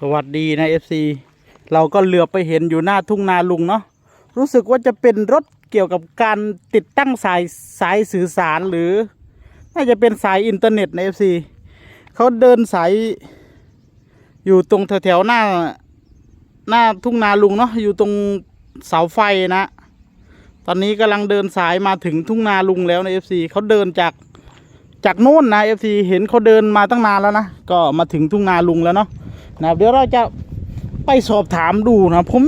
สวัสดีนะเอฟซีเราก็เหลือไปเห็นอยู่หน้าทุ่งนาลุงเนาะรู้สึกว่าจะเป็นรถเกี่ยวกับการติดตั้งสายสายสื่อสารหรือ น่าจะเป็นสายอินเทอร์เน็ตนะเอฟซีเขาเดินสายอยู่ตรงแถวๆหน้าหน้าทุ่งนาลุงเนาะอยู่ตรงเสาไฟนะ ตอนนี้กำลังเดินสายมาถึงทุ่งนาลุงแล้วนะเอฟซีเขาเดินจากจากโน่นนะเอฟซีเห็นเขาเดินมาตั้งนานแล้วนะก็มาถึงทุ่งนาลุงแล้วเนาะ นะครับเดี๋ยวเราจะไปสอบถามดูนะผม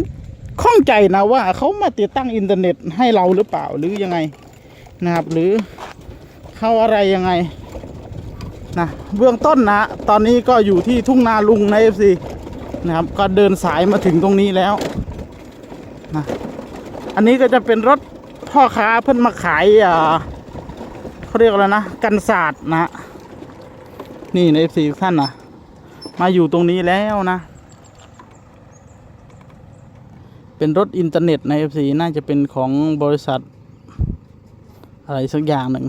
ข้องใจนะว่าเขามาติดตั้งอินเทอร์เน็ตให้เราหรือเปล่าหรือยังไงนะครับ หรือเขาอะไรยังไงนะเบื้องต้นนะ ตอนนี้ก็อยู่ที่ทุ่งนาลุงในเอฟซีนะครับ ก็เดินสายมาถึงตรงนี้แล้วนะอันนี้ก็จะเป็นรถพ่อค้าเพิ่นมาขายอ่าเขาเรียกอะไรนะ กันศาสตร์นะ นี่ในเอฟซีท่านนะ มาอยู่ตรงนี้แล้วนะ เป็นรถอินเทอร์เน็ตใน FC น่าจะเป็นของบริษัท อะไรสักอย่างหนึ่ง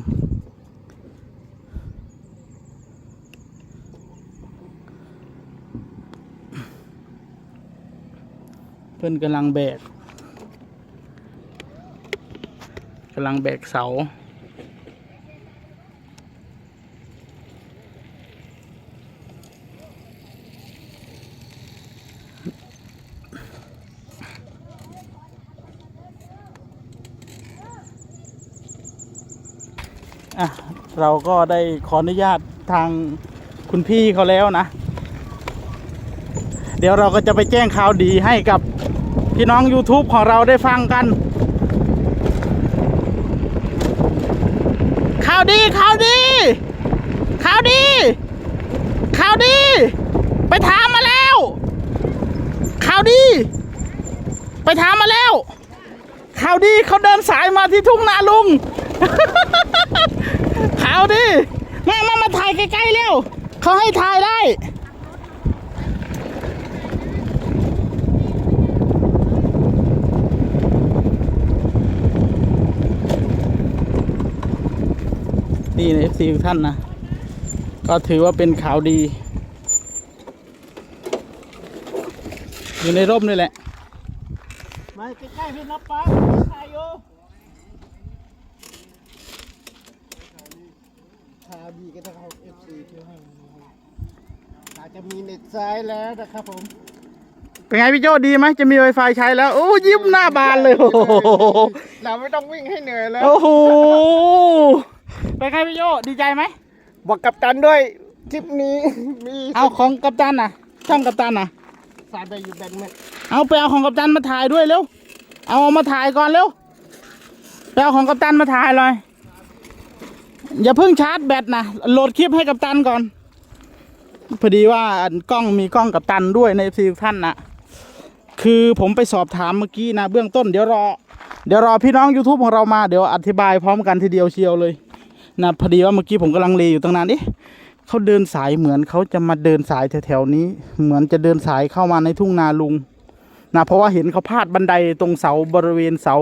เพื่อนกำลังแบกกำลังแบกเสา อะ เราก็ได้ขออนุญาตทางคุณพี่เขาแล้วนะ เดี๋ยวเราก็จะไปแจ้งข่าวดีให้กับพี่น้อง YouTube ของเราได้ฟังกัน ข่าวดีข่าวดีข่าวดีข่าวดี ไปถามมาแล้วข่าวดี ไปถามมาแล้วข่าวดีเขาเดินสายมาที่ทุ่งนาลุง ข่าวดีมามามาถ่ายใกล้ๆเร็ว เขาให้ถ่ายได้ นี่ใน FC ทุกท่านนะ ก็ถือว่าเป็นข่าวดี อยู่ในร่มนี่แหละ มาใกล้ๆพี่นับปะถ่ายอยู่ ข่าวดีก็ต้องเอา FC เพื่อให้นะครับอาจจะมีเน็ตซ้ายแล้วนะครับผมเป็นไงพี่โจดีไหมจะมี Wi-Fi ใช้แล้ว โอ้ยิ้มหน้าบานเลยโอ้โหเราไม่ต้องวิ่งให้เหนื่อยแล้วโอ้โหเป็นไงพี่โจดีใจไหมบอกกับตันด้วยทริปนี้มีเอาของกัปตันน่ะช่องกัปตันน่ะสายไปอยู่แบนเม็ดเอาไปเอาของกัปตันมาถ่ายด้วยเร็วเอาเอามาถ่ายก่อนเร็วไปเอาของกัปตันมาถ่ายเลย อย่าเพิ่งชาร์จแบตนะโหลดคลิปให้กัปตันก่อน พอดีว่ากล้องมีกล้องกัปตันด้วยในซีท่านนะคือผมไปสอบถามเมื่อกี้นะเบื้องต้นเดี๋ยวรอ เดี๋ยวรอพี่น้อง YouTube ของเรามาเดี๋ยวอธิบายพร้อมกันทีเดียวเชียวเลยนะพอดีว่าเมื่อกี้ผมกำลังเลอยู่ตั้งนานเอ๊ะเขาเดินสายเหมือนเขาจะมาเดินสายแถวๆนี้ เหมือนจะเดินสายเข้ามาในทุ่งนาลุงนะเพราะว่าเห็นเขาพาดบันไดตรงเสาบริเวณเสา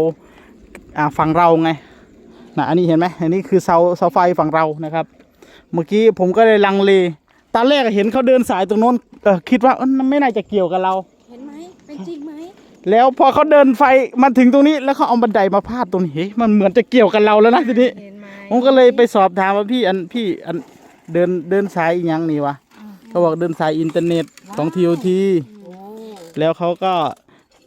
ฝั่งเราไง นะอันนี้เห็นไหมอันนี้คือเสาเสาไฟฝั่งเรานะครับ เมื่อกี้ผมก็เลยลังเลตอนแรกเห็นเขาเดินสายตรงโน้นเออคิดว่าเออมันไม่น่าจะเกี่ยวกับเรา เห็นไหมเป็นจริงไหมแล้วพอเขาเดินไฟมาถึงตรงนี้แล้วเขาเอาบันไดมาพาดตรงนี้เฮ้ยมันเหมือนจะเกี่ยวกับเราแล้วนะทีนี้เห็นไหมผมก็เลยไปสอบถามว่าพี่อันพี่อันเดินเดินสายอีหยังนี่วะเขาบอกเดินสายอินเทอร์เน็ตของทีโอทีโอ้แล้วเขาก็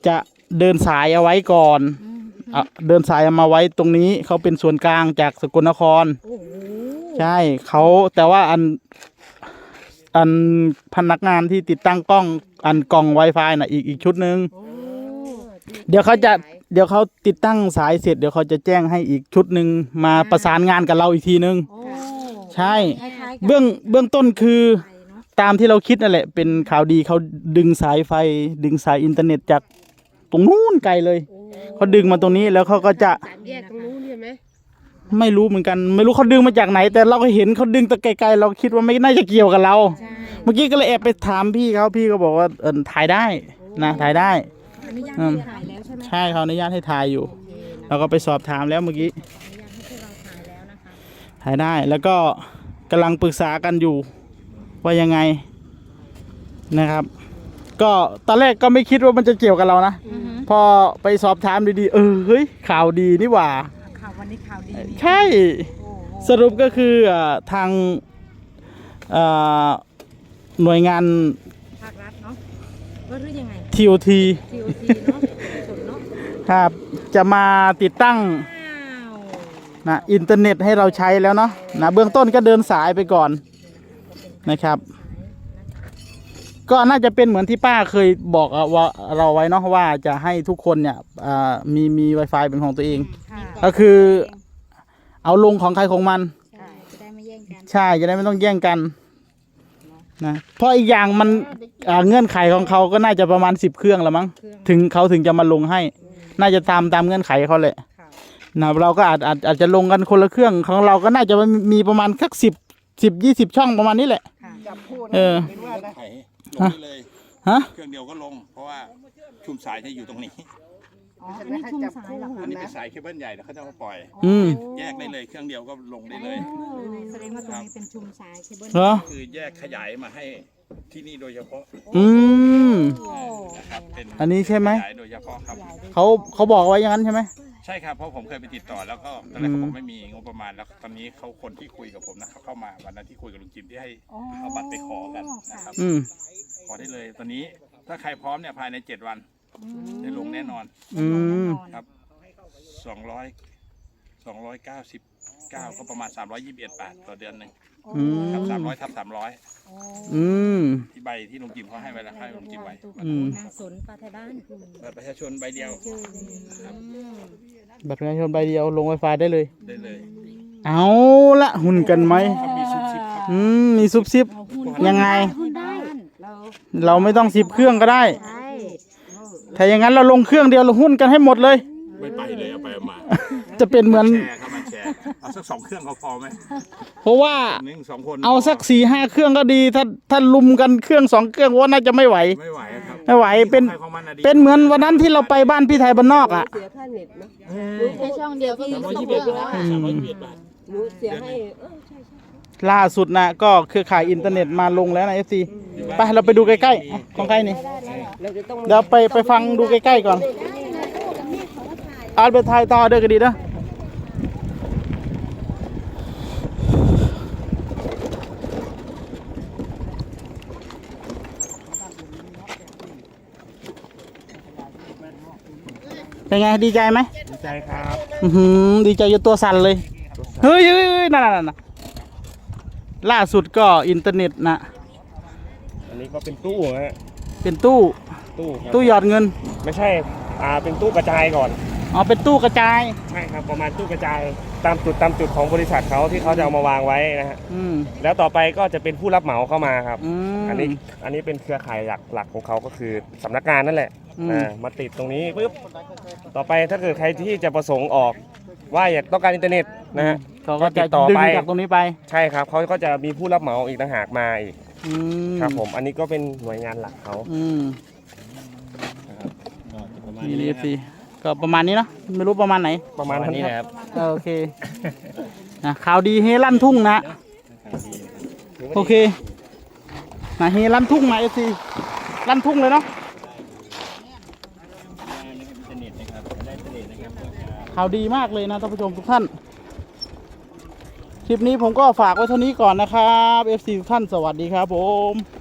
จะเดินสายเอาไว้ก่อน อืม อะเดินสายเอามาไว้ตรงนี้เขาเป็นส่วนกลางจากสกลนคร โอ้โหใช่เขาแต่ว่าอันอันพนักงานที่ติดตั้งกล้องอันกล่อง Wi-Fi น่ะอีกอีกชุดหนึ่ง โอ้เดี๋ยวเขาจะเดี๋ยวเขาติดตั้งสายเสร็จเดี๋ยวเขาจะแจ้งให้อีกชุดหนึ่งมาประสานงานกับเราอีกทีนึง โอ้ใช่ คล้ายๆกับเบื้องเบื้องต้นคือไฟเนอะตามที่เราคิดนั่นแหละ เป็นข่าวดีเขาดึงสายไฟ ดึงสายอินเทอร์เน็ตจากตรงนู้นไกลเลย โอ้ เขาดึงมาตรงนี้แล้วเขาก็จะแยกตรงนู้นใช่ไหมไม่รู้เหมือนกัน ไม่รู้เขาดึงมาจากไหน แต่เราก็เห็นเขาดึงตะไกลๆเราคิดว่าไม่น่าจะเกี่ยวกับเรา ใช่เมื่อกี้ก็เลยแอบไปถามพี่เขาพี่ก็บอกว่าเออถ่ายได้นะถ่ายได้ อนุญาตให้ถ่ายแล้วใช่ไหมใช่เขาอนุญาตให้ถ่ายอยู่โอเคนะเราก็ไปสอบถามแล้วเมื่อกี้อนุญาตให้พวกเราถ่ายแล้วนะคะถ่ายได้แล้วก็กำลังปรึกษากันอยู่ ว่ายังไงนะครับ ก็ตอนแรกก็ไม่คิดว่ามันจะเกี่ยวกับเรานะ อือฮึ พอไปสอบถามดีๆ เออเฮ้ยข่าวดีนี่หว่า ข่าววันนี้ข่าวดีนี่ใช่โอ้โหสรุปก็คืออ่าทางอ่าหน่วยงานภาครัฐเนาะว่าหรือยังไง TOT TOT เนาะสุดเนาะครับจะมาติดตั้งว้าวนะอินเทอร์เน็ตให้เราใช้แล้วเนาะนะเบื้องต้นก็เดินสายไปก่อนนะครับ ก็น่าจะเป็นเหมือนที่ป้าเคยบอกเอาว่าเราไว้เนาะว่าจะให้ทุกคนเนี่ยอ่ามีมี Wi-Fi เป็นของตัวเอง ค่ะก็คือ เอาลงของใครของมัน ใช่จะได้ไม่แย่งกันใช่จะได้ไม่ต้องแย่งกันนะเพราะอีกอย่างมันอ่าเงื่อนไขของเขาก็น่าจะประมาณสิบเครื่องละมั้งเครื่องถึงเขาถึงจะมาลงให้ น่าจะตามตามเงื่อนไขเขาแหละค่ะนะเราก็อาจอาจอาจจะลงกันคนละเครื่องของเราก็น่าจะมีประมาณสักสิบสิบยี่สิบช่องประมาณนี้แหละ ค่ะจับพูดเออเป็นว่านะไถ ลงได้เลย ฮะ เครื่องเดียวก็ลง เพราะว่าชุมสายจะอยู่ตรงนี้ อ๋ออันนี้ชุมสายเหรออัคะนนี้เป็นสายเคเบิลใหญ่แล้วเขาจะมาปล่อย อืม แยกได้เลย เครื่องเดียวก็ลงได้เลย โอ้แสดงว่าตรงนี้เป็นชุมสายเคเบิลเหรอ คือแยกขยายมาให้ที่นี่โดยเฉพาะอืม โอ้นะครับเป็นอันนี้ใช่ไหม ขยายโดยเฉพาะครับ เขาเขาบอกไว้อย่างนั้นใช่ไหม ใช่ครับเพราะผมเคยไปติดต่อแล้วก็ตอนแรกเขาบอกไม่มีงบประมาณแล้วตอนนี้เขาคนที่คุยกับผมนะเขาเข้ามาวันนั้นที่คุยกับลุงจิมที่ให้เอาบัตรไปขอกันนะครับอืมข อได้เลยตอนนี้ถ้าใครพร้อมเนี่ยภายในเจ็ดวันได้ลงแน่นอน อืม ครับ สองร้อยสองร้อยเก้าสิบเก้าก็ประมาณสามร้อยยี่สิบเอ็ดบาทต่อเดือนหนึ่งอืม ครับสามร้อยทับสามร้อยอืม ที่ใบที่ลุงจิมเขาให้ไว้แล้วให้ลุงจิมไว้อืม นางสนปลาไทยบ้านบัตรประชาชนใบเดียวชื่อครับบัตรประชาชนใบเดียวลง Wi-Fi ได้เลย ได้เลยเอาละหุ่นกันไหมถ้ามีซุปซิปครับอืม มีซุบซิบ ยังไง หุ้นได้ เราเราไม่ต้องสิบเครื่องก็ได้ ใช่ถ้าอย่างนั้นเราลงเครื่องเดียวเราหุ้นกันให้หมดเลย ไม่ไปเลยเอาไปเอามาจะเป็นเหมือน แชร์ครับมาแชร์เอาสักสองเครื่องเขาพอไหมเพราะว่าหนึ่งสองคนเอาสักสี่ห้าเครื่องก็ดี ถ้าถ้าลุมกันเครื่องสองเครื่องว่าน่าจะไม่ไหว ไม่ไหวครับไม่ไหวเป็น ใครของมันอะดีเป็นเหมือนวันนั้นที่เราไปบ้านพี่ไทยบ้านนอกอะ เสียค่าเน็ตนะแค่ช่องเดียวก็มีสามร้อยสองยี่สิบเคเอ็รื่ดองบาแล้วทสามร้อยยี่สิบเอ็ดบาทหนูเสียให้เออใช่ใช่ ล่าสุดนะก็เครือข่ายอินเทอร์เน็ตมาลงแล้วนะเอฟซีไปเราไปดูใกล้ๆอะของใครนี่เราจะต้องเดี๋ยวไปไปฟังดูใกล้ๆก่อนอาร์ตไปถ่ายต่อเด้อก็ดีนะเป็นไงดีใจไหมดีใจครับ อือหือดีใจจนตัวสั่นเลย เฮ้ยเฮ้ยเฮ้ยนั่นนั่นนั่น ล่าสุดก็อินเทอร์เน็ตนะ อันนี้ก็เป็นตู้ฮะเป็นตู้ตู้ครับตู้หยอดเงิน ไม่ใช่อ่าเป็นตู้กระจายก่อน อ๋อ เป็นตู้กระจาย ใช่ครับประมาณตู้กระจายตามจุดตามจุดของบริษัทเขาที่เขาจะเอามาวางไว้นะฮะอืม แล้วต่อไปก็จะเป็นผู้รับเหมาเข้ามาครับ อืม อันนี้อันนี้เป็นเครือข่ายหลักหลักของเขาก็คือสำนักงานนั่นแหละอืม อ่ามาติดตรงนี้ปุ๊บต่อไปถ้าเกิดใครที่จะประสงค์ออกว่าอยากต้องการอินเทอร์เน็ตนะฮะ เขาก็ติจะดต่อดึงไป จากตรงนี้ไปใช่ครับเขาก็จะมีผู้รับเหมาอีกต่างหากมาอีกอืมครับผม อันนี้ก็เป็นหน่วยงานหลักเขา อืมประมาณนี่นี้เอฟซีก็ประมาณนี้เนาะไม่รู้ประมาณไหน ประมาณนั้นครับเออโอเคนะข่าวดีเฮลั่นทุ่งนะ โอเคนะเฮลั่นทุ่งนะเอฟซีลั่นทุ่งเลยเนาะอินเทอร์เน็ตนะครับได้อินเทอร์เน็ตนะครับข่าวดีมากเลยนะท่านผู้ชมทุกท่านค ลิปนี้ผมก็ฝากไว้เท่านี้ก่อนนะครับ FC ทุกท่านสวัสดีครับผม